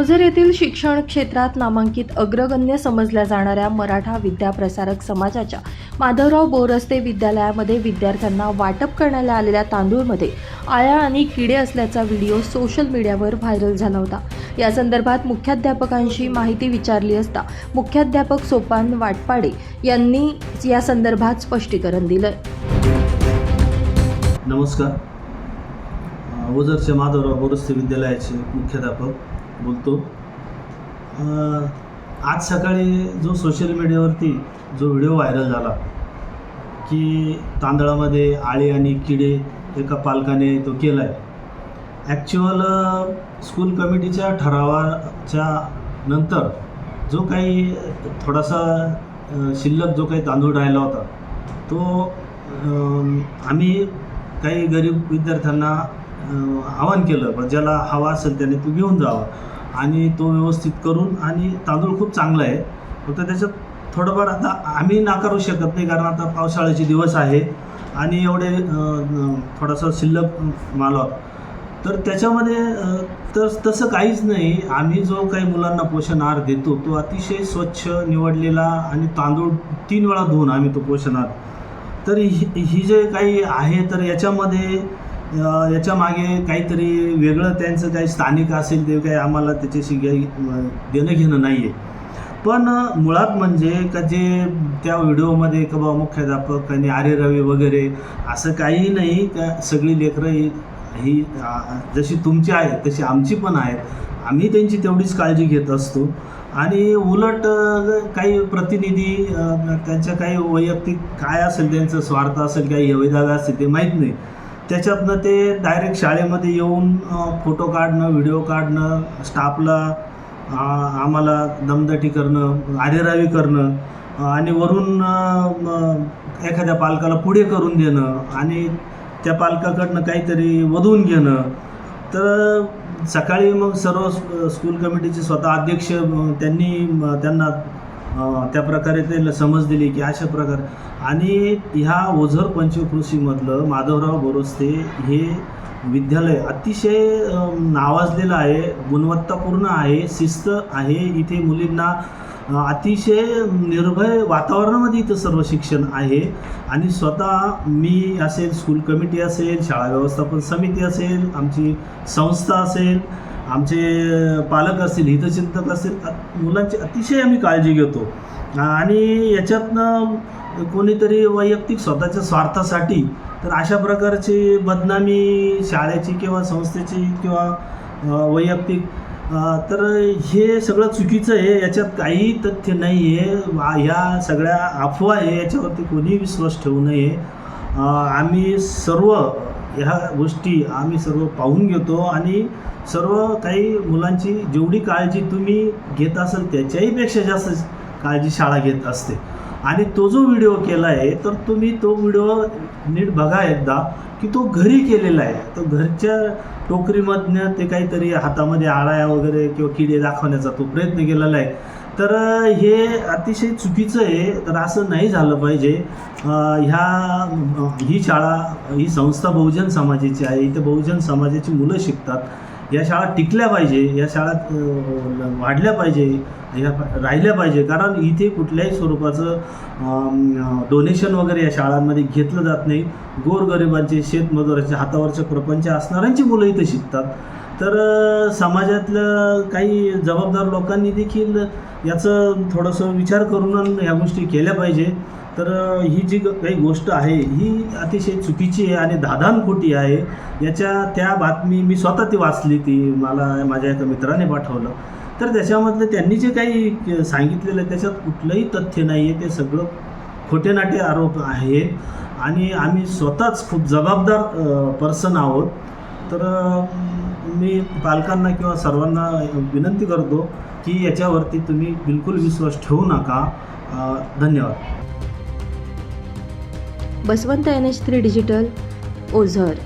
ओझर येथील शिक्षण क्षेत्रात नामांकित अग्रगण्य समजल्या जाणाऱ्या मराठा विद्याप्रसारक समाजाच्या माधवराव बोरस्ते विद्यालयामध्ये विद्यार्थ्यांना वाटप करण्याला आलेल्या तांदूळमध्ये आळ्या आणि किडे असल्याचा व्हिडिओ सोशल मीडियावर व्हायरल झाला होता. या संदर्भात मुख्याध्यापकांशी माहिती विचारली असता मुख्याध्यापक सोपान वाटपाडे यांनी या संदर्भात स्पष्टीकरण दिलं नमस्कार. ओझरच्या माधवराव बोरस्ते विद्यालयाचे मुख्याध्यापक बोलतो. आज सकाळी जो सोशल मीडियावरती जो व्हिडिओ व्हायरल झाला की तांदळामध्ये आळे आणि किडे एका पालकाने तो केला आहे ॲक्च्युअल स्कूल कमिटीच्या ठरावाच्या नंतर जो काही थोडासा शिल्लक जो काही तांदूळ राहिला होता तो आम्ही काही गरीब विद्यार्थ्यांना आवाहन केलं ज्याला हवा असेल त्याने तो घेऊन जावा. आणि तो व्यवस्थित करून आणि तांदूळ खूप चांगला आहे. फक्त त्याच्यात थोडंफार आता आम्ही नाकारू शकत नाही कारण आता पावसाळ्याचे दिवस आहे. आणि एवढे थोडासा शिल्लक माल तर त्याच्यामध्ये तर तसं काहीच नाही. आम्ही जो काही मुलांना पोषण आहार देतो तो अतिशय स्वच्छ निवडलेला आणि तांदूळ तीन वेळा धुवून आम्ही तो पोषण आहार. तर ही ही जे काही आहे तर याच्यामध्ये याच्या मागे काहीतरी वेगळं त्यांचं काही स्थानिक असेल ते काही आम्हाला त्याच्याशी काही देणं घेणं नाही आहे पण मुळात म्हणजे का जे त्या व्हिडिओमध्ये का बा मुख्याध्यापक आणि आर्य रवी वगैरे असं काही नाही का सगळी लेकरं ही ही जशी तुमची आहेत तशी आमची पण आहेत. आम्ही त्यांची तेवढीच काळजी घेत असतो. आणि उलट काही प्रतिनिधी त्यांच्या काही वैयक्तिक काय असेल त्यांचं स्वार्थ असेल काही हवेदावे असेल ते माहीत नाही. त्याच्यातनं ते डायरेक्ट शाळेमध्ये येऊन फोटो काढणं व्हिडिओ काढणं स्टाफला आम्हाला दमदाटी करणं आरेरावी करणं आणि वरून एखाद्या पालकाला पुढे करून देणं आणि त्या पालकाकडनं काहीतरी वधवून घेणं. तर सकाळी मग सर्व स्कूल कमिटीचे स्वतः अध्यक्ष त्यांनी त्यांना त्या प्रकारे ते समज दिली की अशा प्रकारे आणि ह्या ओझर पंचकृषीमधलं माधवराव बोरस्ते हे विद्यालय अतिशय नावाजलेलं आहे गुणवत्तापूर्ण आहे शिस्त आहे. इथे मुलींना अतिशय निर्भय वातावरणामध्ये इथं सर्व शिक्षण आहे. आणि स्वतः मी असेल स्कूल कमिटी असेल शाळा व्यवस्थापन समिती असेल आमची संस्था असेल आमचे पालक असतील हितचिंतक असतील मुलांची अतिशय आम्ही काळजी घेतो. आणि याच्यातनं कोणीतरी वैयक्तिक स्वतःच्या स्वार्थासाठी तर अशा प्रकारची बदनामी शाळेची किंवा संस्थेची किंवा वैयक्तिक तर हे सगळं चुकीचं आहे. याच्यात काही तथ्य नाही आहे ह्या सगळ्या अफवा आहे याच्यावरती कोणी विश्वास ठेवू नये. आम्ही सर्व ह्या गोष्टी आम्ही सर्व पाहून घेतो आणि सर्व काही मुलांची जेवढी काळजी तुम्ही घेत असाल त्याच्याही पेक्षा जास्त काळजी शाळा घेत असते. आणि तो जो व्हिडिओ केला आहे तर तुम्ही तो व्हिडिओ नीट बघा एकदा की तो घरी केलेला आहे. तो घरच्या टोकरीमधनं ते काहीतरी हातामध्ये आळाया वगैरे किंवा किडे दाखवण्याचा तो प्रयत्न केलेला आहे. तर हे अतिशय चुकीचं आहे. तर असं नाही झालं पाहिजे. ह्या ही शाळा ही संस्था बहुजन समाजाची आहे. इथे बहुजन समाजाची मुलं शिकतात. या शाळा टिकल्या पाहिजे या शाळा वाढल्या पाहिजे या राहिल्या पाहिजे. कारण इथे कुठल्याही स्वरूपाचं डोनेशन वगैरे या शाळांमध्ये घेतलं जात नाही. गोरगरिबांचे शेतमजुराचे हातावरचे प्रपंच असणाऱ्यांची मुलं इथं शिकतात. तर समाजातल्या समाजातलं काही जबाबदार लोकांनी देखील याचं थोडंसं विचार करून ह्या गोष्टी केल्या पाहिजे. तर ही जी काही गोष्ट आहे ही अतिशय चुकीची आहे आणि धादान खोटी आहे. याच्या त्या बातमी मी स्वतः ती वाचली ती मला माझ्या एका मित्राने पाठवलं. तर त्याच्यामधलं त्यांनी जे काही सांगितलेलं आहे त्याच्यात कुठलंही तथ्य नाही आहे ते सगळं खोटे नाटे आरोप आहेत आणि आम्ही स्वतःच खूप जबाबदार पर्सन आहोत. तर मी पालकांना किंवा सर्वांना विनंती करतो की याच्यावरती तुम्ही बिलकुल विश्वास ठेवू नका. धन्यवाद. Baswant N H three digital Ozar.